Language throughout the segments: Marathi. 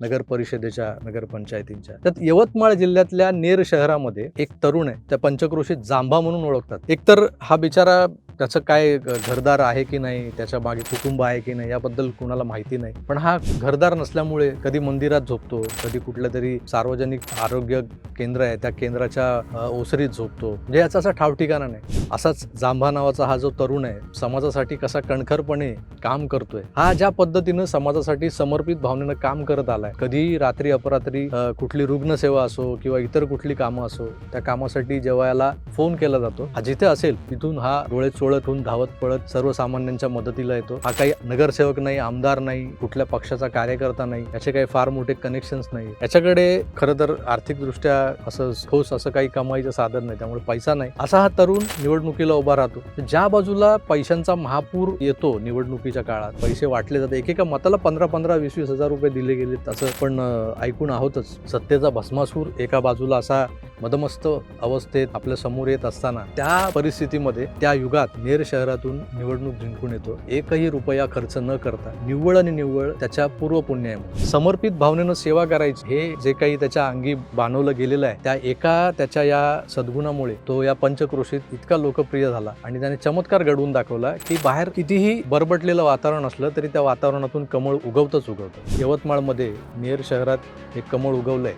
नगर परिषदेच्या नगरपंचायतींच्या. त्यात यवतमाळ जिल्ह्यातल्या नेर शहरामध्ये एक तरुण आहे त्या पंचक्रोशीत जांभा म्हणून ओळखतात. एकतर हा बिचारा त्याचं काय घरदार आहे की नाही त्याच्यामागे कुटुंब आहे की नाही याबद्दल कुणाला माहिती नाही. पण हा घरदार नसल्यामुळे कधी मंदिरात झोपतो कधी कुठल्या तरी सार्वजनिक आरोग्य केंद्र आहे त्या केंद्राच्या ओसरीत झोपतो. म्हणजे याचा असा ठावठिकाणा नाही. असाच जांभा नावाचा हा जो तरुण आहे समाजासाठी कसा कणखरपणे काम करतोय हा ज्या पद्धतीनं समाजासाठी समर्पित भावनेनं काम करत आला आहे कधी रात्री अपरात्री कुठली रुग्णसेवा असो किंवा इतर कुठली कामं असो त्या कामासाठी जेव्हा याला फोन केला जातो. हा जिथे असेल तिथून हा डोळे चोळत होऊन धावत पळत सर्वसामान्यांच्या मदतीला येतो. हा काही नगरसेवक नाही आमदार नाही कुठल्या पक्षाचा कार्यकर्ता नाही याचे काही फार मोठे कनेक्शन्स नाही. याच्याकडे खरं तर आर्थिकदृष्ट्या असं ठोस असं काही कमाईचं साधन नाही त्यामुळे पैसा नाही. असा हा तरुण निवडणुकीला उभा राहतो. ज्या बाजूला पैशांचा महापूर येतो निवडणुकीच्या काळात पैसे वाटले जाते एकेका मताला पंधरा पंधरा वीस वीस हजार रुपये दिले गेले असं पण ऐकून आहोतच. सत्तेचा भस्मासूर एका बाजूला असा मदमस्त अवस्थेत आपल्यासमोर येत असताना त्या परिस्थितीमध्ये त्या युगात नेर शहरातून निवडणूक जिंकून येतो. एकही रुपया खर्च न करता निव्वळ आणि निव्वळ त्याच्या पूर्व पुण्यामुळे समर्पित भावनेनं सेवा करायची हे जे काही त्याच्या अंगी बांधवलं गेलेलं आहे त्या एका त्याच्या या सद्गुणामुळे तो या पंचक्रोशीत इतका लोकप्रिय झाला आणि त्याने चमत्कार घडवून दाखवला की बाहेर कितीही बरबटलेलं वातावरण असलं तरी त्या वातावरणातून कमळ उगवतच उगवतं. यवतमाळमध्ये नेर शहरात हे कमळ उगवलंय.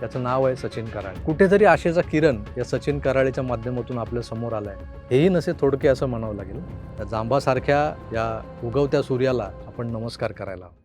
त्याचं नाव आहे सचिन कराळे. कुठेतरी आशेचा किरण या सचिन कराळेच्या माध्यमातून आपल्यासमोर आलाय. हेही नसे थोडके असं म्हणावं लागेल. त्या जांबासारख्या या उगवत्या सूर्याला आपण नमस्कार करायला हवा.